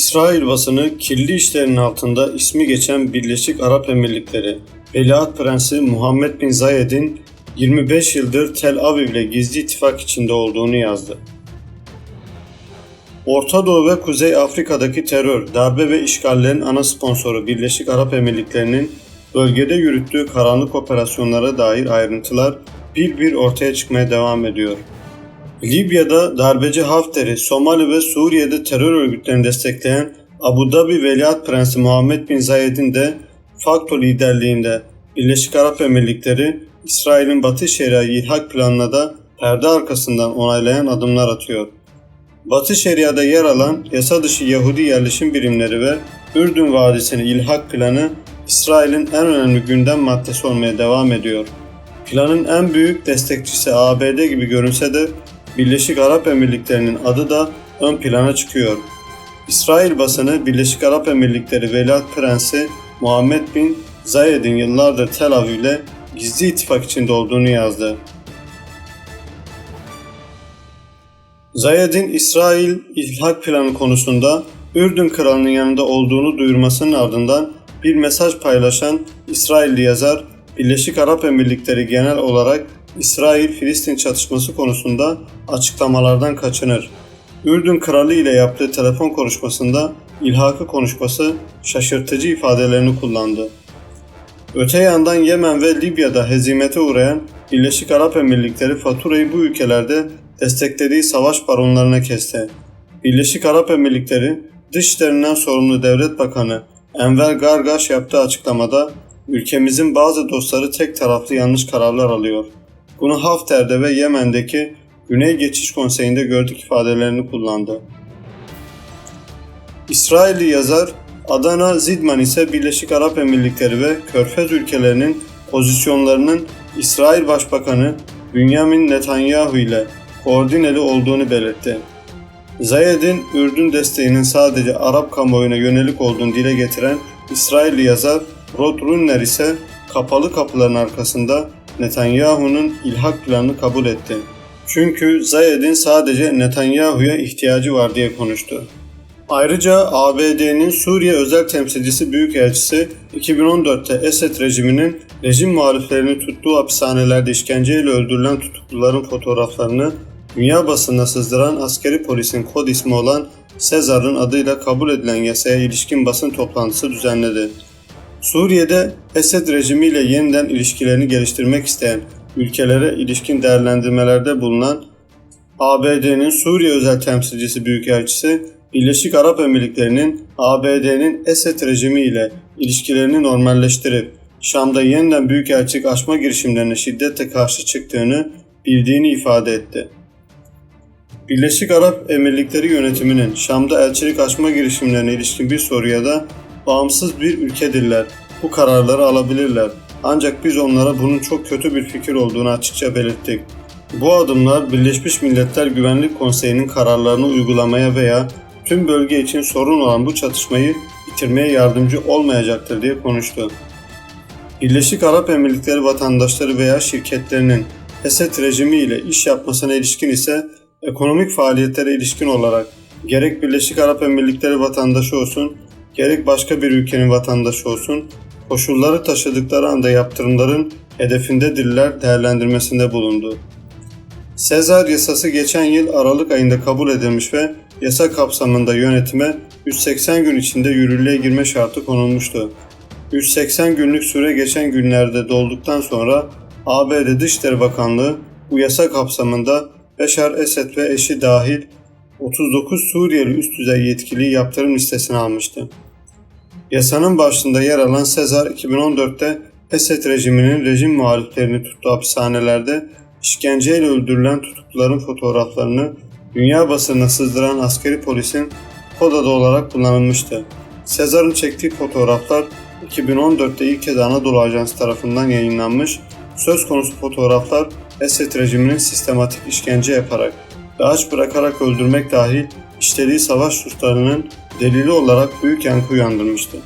İsrail basını kirli işlerin altında ismi geçen Birleşik Arap Emirlikleri, Veliaht Prensi Muhammed Bin Zayed'in 25 yıldır Tel Aviv'le gizli ittifak içinde olduğunu yazdı. Orta Doğu ve Kuzey Afrika'daki terör, darbe ve işgallerin ana sponsoru Birleşik Arap Emirlikleri'nin bölgede yürüttüğü karanlık operasyonlara dair ayrıntılar bir bir ortaya çıkmaya devam ediyor. Libya'da darbeci Hafter'i, Somali ve Suriye'de terör örgütlerini destekleyen Abu Dhabi Veliaht Prensi Muhammed Bin Zayed'in de Fakto liderliğinde Birleşik Arap Emirlikleri, İsrail'in Batı Şeria ilhak planına da perde arkasından onaylayan adımlar atıyor. Batı Şeria'da yer alan yasa dışı Yahudi yerleşim birimleri ve Ürdün Vadisi'nin ilhak planı İsrail'in en önemli gündem maddesi olmaya devam ediyor. Planın en büyük destekçisi ABD gibi görünse de Birleşik Arap Emirlikleri'nin adı da ön plana çıkıyor. İsrail basını Birleşik Arap Emirlikleri Veliaht Prensi Muhammed Bin Zayed'in yıllardır Tel Aviv'le gizli ittifak içinde olduğunu yazdı. Zayed'in İsrail ilhak planı konusunda Ürdün kralının yanında olduğunu duyurmasının ardından bir mesaj paylaşan İsrailli yazar Birleşik Arap Emirlikleri genel olarak İsrail-Filistin çatışması konusunda açıklamalardan kaçınır. Ürdün kralı ile yaptığı telefon konuşmasında ilhakı konuşması şaşırtıcı ifadelerini kullandı. Öte yandan Yemen ve Libya'da hezimete uğrayan Birleşik Arap Emirlikleri faturayı bu ülkelerde desteklediği savaş baronlarına kesti. Birleşik Arap Emirlikleri Dışişlerinden sorumlu devlet bakanı Enver Gargaş yaptığı açıklamada ülkemizin bazı dostları tek taraflı yanlış kararlar alıyor. Bunu Hafter'de ve Yemen'deki Güney Geçiş Konseyi'nde gördük ifadelerini kullandı. İsrailli yazar Adana Zidman ise Birleşik Arap Emirlikleri ve Körfez ülkelerinin pozisyonlarının İsrail Başbakanı Benjamin Netanyahu ile koordineli olduğunu belirtti. Zayed'in Ürdün desteğinin sadece Arap kamuoyuna yönelik olduğunu dile getiren İsrailli yazar Rod Runner ise kapalı kapıların arkasında Netanyahu'nun ilhak planını kabul etti. Çünkü Zayed'in sadece Netanyahu'ya ihtiyacı var diye konuştu. Ayrıca ABD'nin Suriye özel temsilcisi Büyükelçisi 2014'te Esed rejiminin rejim muhaliflerini tuttuğu hapishanelerde işkenceyle öldürülen tutukluların fotoğraflarını dünya basınına sızdıran askeri polisin kod ismi olan Sezar'ın adıyla kabul edilen yasaya ilişkin basın toplantısı düzenledi. Suriye'de Esed rejimiyle yeniden ilişkilerini geliştirmek isteyen ülkelere ilişkin değerlendirmelerde bulunan ABD'nin Suriye özel temsilcisi Büyükelçisi Birleşik Arap Emirlikleri'nin ABD'nin Esed rejimi ile ilişkilerini normalleştirip Şam'da yeniden büyükelçilik açma girişimlerine şiddetle karşı çıktığını bildiğini ifade etti. Birleşik Arap Emirlikleri yönetiminin Şam'da elçilik açma girişimlerine ilişkin bir soruya da bağımsız bir ülkedirler. Bu kararları alabilirler. Ancak biz onlara bunun çok kötü bir fikir olduğunu açıkça belirttik. Bu adımlar Birleşmiş Milletler Güvenlik Konseyi'nin kararlarını uygulamaya veya tüm bölge için sorun olan bu çatışmayı bitirmeye yardımcı olmayacaktır diye konuştu. Birleşik Arap Emirlikleri vatandaşları veya şirketlerinin Esed rejimi ile iş yapmasına ilişkin ise ekonomik faaliyetlere ilişkin olarak gerek Birleşik Arap Emirlikleri vatandaşı olsun, gerek başka bir ülkenin vatandaşı olsun, koşulları taşıdıkları anda yaptırımların hedefindedirler değerlendirmesinde bulundu. Sezar yasası geçen yıl Aralık ayında kabul edilmiş ve yasa kapsamında yönetime 180 gün içinde yürürlüğe girme şartı konulmuştu. 180 günlük süre geçen günlerde dolduktan sonra ABD Dışişleri Bakanlığı bu yasa kapsamında Beşar Esed ve eşi dahil 39 Suriyeli üst düzey yetkiliyi yaptırım listesine almıştı. Yasanın başında yer alan Sezar 2014'te Esed rejiminin rejim muhaliflerini tuttuğu hapishanelerde işkenceyle öldürülen tutukluların fotoğraflarını dünya basınına sızdıran askeri polisin kod olarak kullanılmıştı. Sezar'ın çektiği fotoğraflar 2014'te ilk kez Anadolu Ajansı tarafından yayınlanmış. Söz konusu fotoğraflar Esed rejiminin sistematik işkence yaparak ve aç bırakarak öldürmek dahil işlediği savaş suçlarının delili olarak büyük yankı uyandırmıştı.